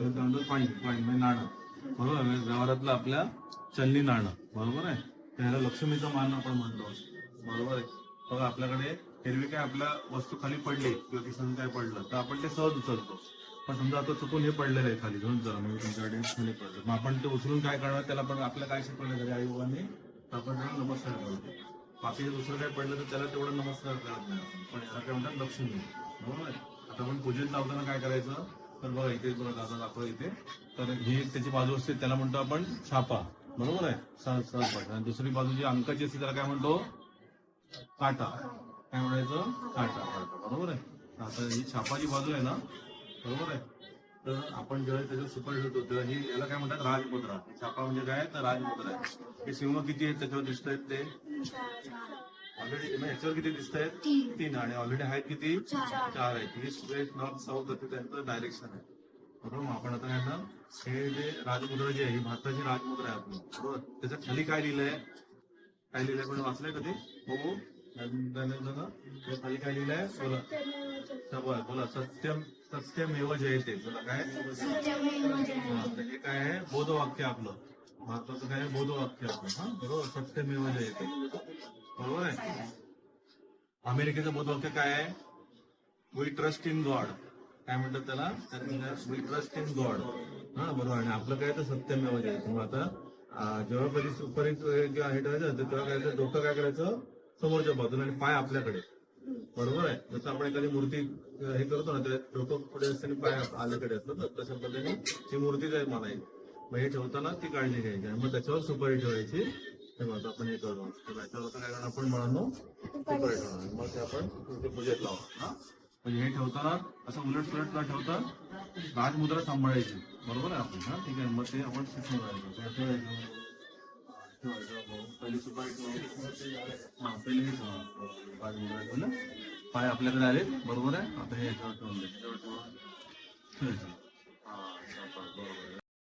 त्याला काय म्हणतात कॉईन म्हणजे नाणं. बरोबर? आहे? व्यवहारातलं आपल्या चलनी नाणं. बरोबर आहे? त्याला लक्ष्मीचं मान आपण म्हणतो. बरोबर आहे? बघा आपल्याकडे एरवी काय आपल्या वस्तू खाली पडली किंवा किसन काय पडलं तर आपण ते सहज उचलतो. पण समजा आता चुकून हे पडलेलं आहे खाली घेऊन जरा म्हणजे तुमच्याकडे खाली पडलं. मग आपण ते उचलून काय करणार? त्याला पण आपल्या काय शिकवलं तरी आई बाबांनी तर आपण त्याला नमस्कार करतो. बाकी दुसरं काय पडलं तर त्याला तेवढं नमस्कार करत नाही पण याला काय म्हणतात? लक्ष्मी. बरोबर आहे? आता आपण पूजेत लावताना काय करायचं? तर बघा इथे बघा दादा दाखवा इथे. तर ही त्याची बाजू असते त्याला म्हणतो आपण छापा. बरोबर आहे? सहज आणि दुसरी बाजू जी अंकाची असते त्याला काय म्हणतो? काटा. काय म्हणायचं? काटा. बरोबर आहे? आता ही छापाची बाजू आहे ना? बरोबर आहे? तर आपण जेव्हा त्याच्यावर सुपर ठेवतो तेव्हा ही याला काय म्हणतात? राजमुद्रा. छापा म्हणजे काय? तर राजमुद्रा. आहे हे सिंह किती आहेत? त्याच्यावर दिसत आहेत ते? ऑलरेडी याच्यावर किती दिसत आहेत? तीन. आणि ऑलरेडी आहेत किती? चार. आहेत. ही स्ट्रेट नॉर्थ साऊथ होते त्यांचं डायरेक्शन आहे. बरोबर? मग आपण आता काय ना हे जे राजमुद्रा जी आहे ही भारताची राजमुद्रा आहे आपली. बरोबर? त्याच्याखाली काय लिहिलंय? काय लिहिलंय? पण वाचलंय कधी? हो? खाली काय लिहिलंय? बोला. बोला बोला. सत्यम सत्यमेव जयते बोला काय? हा, काय आहे? बोधवाक्य आपलं. भारताचं काय आहे? बोधवाक्य आपलं. हा बरोबर? सत्यमेव जयते बरोबर आहे? अमेरिकेचं बोधवाक्य काय आहे? वी ट्रस्ट इन गॉड काय म्हणतात त्याला? वी ट्रस्ट इन गॉड हा बरोबर. आणि आपलं काय तर सत्यमेव जयते आता जेव्हा कधी सुपरित किंवा हे ठेवायचं तेव्हा काय करायचं? डोकं काय करायचं? समोरच्या बाजूला आणि पाय आपल्याकडे. बरोबर आहे? जसं आपण एखादी मूर्ती हे करतो ना ते डोकं पुढे असते आणि पाय आल्याकडे असतं तर तशा पद्धतीने ती मूर्तीच आहे मला मग हे ठेवताना ती काळजी घ्यायची. आणि मग त्याच्यावर सुपारी ठेवायची. ते आता आपण हे करतो काय करणार आपण म्हणून मग ते आपण तुमच्या पूजेत लावू हा? म्हणजे हे ठेवताना असं उलट सुलट न ठेवता राजमुद्रा सांभाळायची. बरोबर आहे आपण हा? ठीक आहे मग ते आपण शिकून राहायचं काय ठेवायचं ठेवायचं पहिली सुपारी ठेवायची हा पहिली हे ठेवा. राजमुद्रा ठेवलं पाय आपल्याकडे आले बरोबर आहे? आता हे याच्यावर ठेवून दे. ठेवून ठेवायचं हा, शाबास, बरोबर आहे.